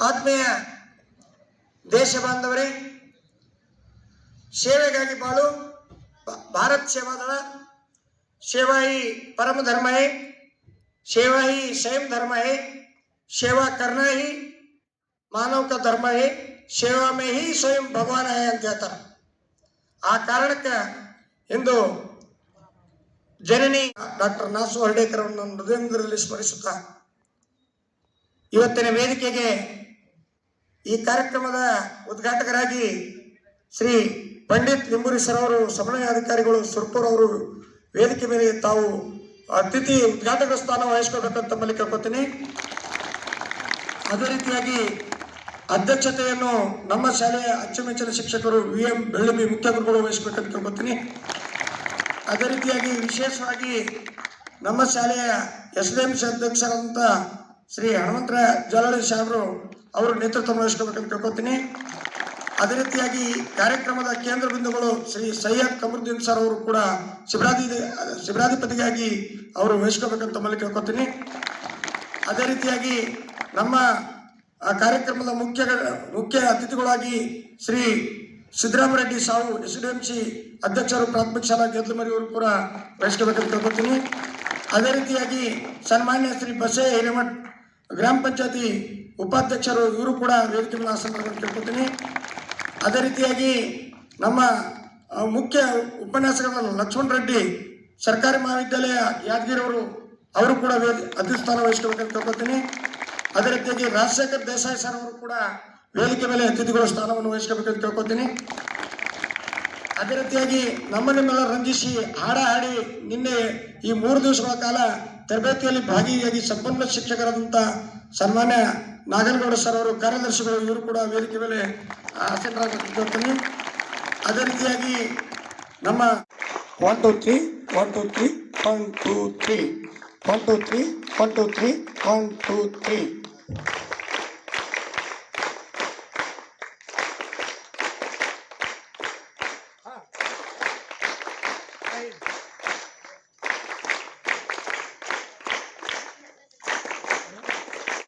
ಆತ್ಮೀಯ ದೇಶ ಬಾಂಧವರೇ, ಸೇವೆಗಾಗಿ ಬಾಳು ಭಾರತ್ ಸೇವಾದಳ ಸೇವಾಯಿ ಪರಮ ಧರ್ಮ ಹೇ ಸೇವಾಯಿ ಸ್ವಯಂ ಧರ್ಮ ಹೇ ಸೇವಾ ಕರ್ಣ ಹಿ ಮಾನವಕ ಧರ್ಮ ಹೇ ಸೇವಾ ಮೇ ಹಿ ಸ್ವಯಂ ಭಗವಾನ್ ಹೇ ಅಂತ ಹೇಳ್ತಾರೆ. ಆ ಕಾರಣಕ್ಕೆ ಇಂದು ಜನನಿ ಡಾಕ್ಟರ್ ನಾಸು ಹರ್ಡೇಕರ್ ಅವರನ್ನು ಹೃದಯದಲ್ಲಿ ಸ್ಮರಿಸುತ್ತಾ, ಇವತ್ತಿನ ವೇದಿಕೆಗೆ ಈ ಕಾರ್ಯಕ್ರಮದ ಉದ್ಘಾಟಕರಾಗಿ ಶ್ರೀ ಪಂಡಿತ್ ನಿಂಬೂರಿ ಸರ್ ಅವರು, ಸಮನ್ವಯ ಅಧಿಕಾರಿಗಳು ಸುರ್ಪುರ್ ಅವರು ವೇದಿಕೆ ಮೇಲೆ ತಾವು ಅತಿಥಿ ಉದ್ಘಾಟಕ ಸ್ಥಾನ ವಹಿಸ್ಕೋಬೇಕಂತ ತಮ್ಮಲ್ಲಿ ಕೇಳ್ಕೊತೀನಿ. ಅದೇ ರೀತಿಯಾಗಿ ಅಧ್ಯಕ್ಷತೆಯನ್ನು ನಮ್ಮ ಶಾಲೆಯ ಅಚ್ಚುಮೆಚ್ಚಿನ ಶಿಕ್ಷಕರು ವಿ ಎಂ ಬೆಳ್ಳುಬಿ ಮುಖ್ಯ ಗುರುಗಳು ವಹಿಸ್ಬೇಕಂತ ಕೇಳ್ಕೊತೀನಿ. ಅದೇ ರೀತಿಯಾಗಿ ವಿಶೇಷವಾಗಿ ನಮ್ಮ ಶಾಲೆಯ ಎಸ್ ಡಿ ಎಂ ಸಿ ಅಧ್ಯಕ್ಷರಾದಂಥ ಶ್ರೀ ಹನುಮಂತರ ಜಲಳಿ ಸಾಹೇಬರು ಅವರು ನೇತೃತ್ವ ವಹಿಸ್ಕೋಬೇಕಂತ ಕೇಳ್ಕೊತೀನಿ ಅದೇ ರೀತಿಯಾಗಿ ಕಾರ್ಯಕ್ರಮದ ಕೇಂದ್ರ ಬಿಂದುಗಳು ಶ್ರೀ ಸೈಯದ್ ಕಮರುದ್ದೀನ್ ಸರ್ ಅವರು ಕೂಡ ಶಿಬಿರಾಧಿ ಶಿಬಿರಾಧಿಪತಿಗಾಗಿ ಅವರು ವಹಿಸ್ಕೋಬೇಕಂತ ತಮ್ಮಲ್ಲಿ ಕೇಳ್ಕೊತೀನಿ ಅದೇ ರೀತಿಯಾಗಿ ನಮ್ಮ ಆ ಕಾರ್ಯಕ್ರಮದ ಮುಖ್ಯ ಮುಖ್ಯ ಅತಿಥಿಗಳಾಗಿ ಶ್ರೀ ಸಿದ್ದರಾಮರೆಡ್ಡಿ ಸಾವು ಎಸ್ ಡಿ ಎಂ ಸಿ ಅಧ್ಯಕ್ಷರು ಪ್ರಾಥಮಿಕ ಶಾಲಾ ಗೆದ್ಲಮರಿ ಅವರು ಕೂಡ ಬಯಸ್ಕೋಬೇಕಂತ ಕೇಳ್ಕೊತೀನಿ ಅದೇ ರೀತಿಯಾಗಿ ಸನ್ಮಾನ್ಯ ಶ್ರೀ ಬಸೆ ಹಿರೇಮಠ್ ಗ್ರಾಮ ಪಂಚಾಯತಿ ಉಪಾಧ್ಯಕ್ಷರು ಇವರು ಕೂಡ ವೇದಿಕೆ ಮೇಲೆ ಅಂತ ಕೇಳ್ಕೊತೀನಿ. ಅದೇ ರೀತಿಯಾಗಿ ನಮ್ಮ ಮುಖ್ಯ ಉಪನ್ಯಾಸಕರಾದ ಲಕ್ಷ್ಮಣ್ ರೆಡ್ಡಿ, ಸರ್ಕಾರಿ ಮಹಾವಿದ್ಯಾಲಯ ಯಾದಗಿರಿ ಅವರು ಕೂಡ ವೇದಿ ಸ್ಥಾನ ವಹಿಸ್ಕೋಬೇಕಂತ ಕೇಳ್ಕೊತೀನಿ. ಅದೇ ರೀತಿಯಾಗಿ ರಾಜಶೇಖರ್ ದೇಸಾಯಿ ಸರ್ ಅವರು ಕೂಡ ವೇದಿಕೆ ಮೇಲೆ ಅತಿಥಿಗಳ ಸ್ಥಾನವನ್ನು ವಹಿಸ್ಕೋಬೇಕಂತ ಕೇಳ್ಕೊತೀನಿ ಅದೇ ರೀತಿಯಾಗಿ ನಮ್ಮ ನಿಮ್ಮೆಲ್ಲ ರಂಜಿಸಿ ಹಾಡ ಹಾಡಿ ನಿನ್ನೆ ಈ ಮೂರು ದಿವಸಗಳ ಕಾಲ ತರಬೇತಿಯಲ್ಲಿ ಭಾಗಿಯಾಗಿ ಸಂಪನ್ನ ಶಿಕ್ಷಕರಾದಂಥ ಸನ್ಮಾನ್ಯ ನಾಗನಗೌಡ ಸರ್ ಅವರು, ಕಾರ್ಯದರ್ಶಿಗಳು, ಇವರು ಕೂಡ ವೇದಿಕೆ ಮೇಲೆ ಕೇಳ್ತೀನಿ ಅದೇ ರೀತಿಯಾಗಿ ನಮ್ಮ one two three one two three one two three one two three one two three one two three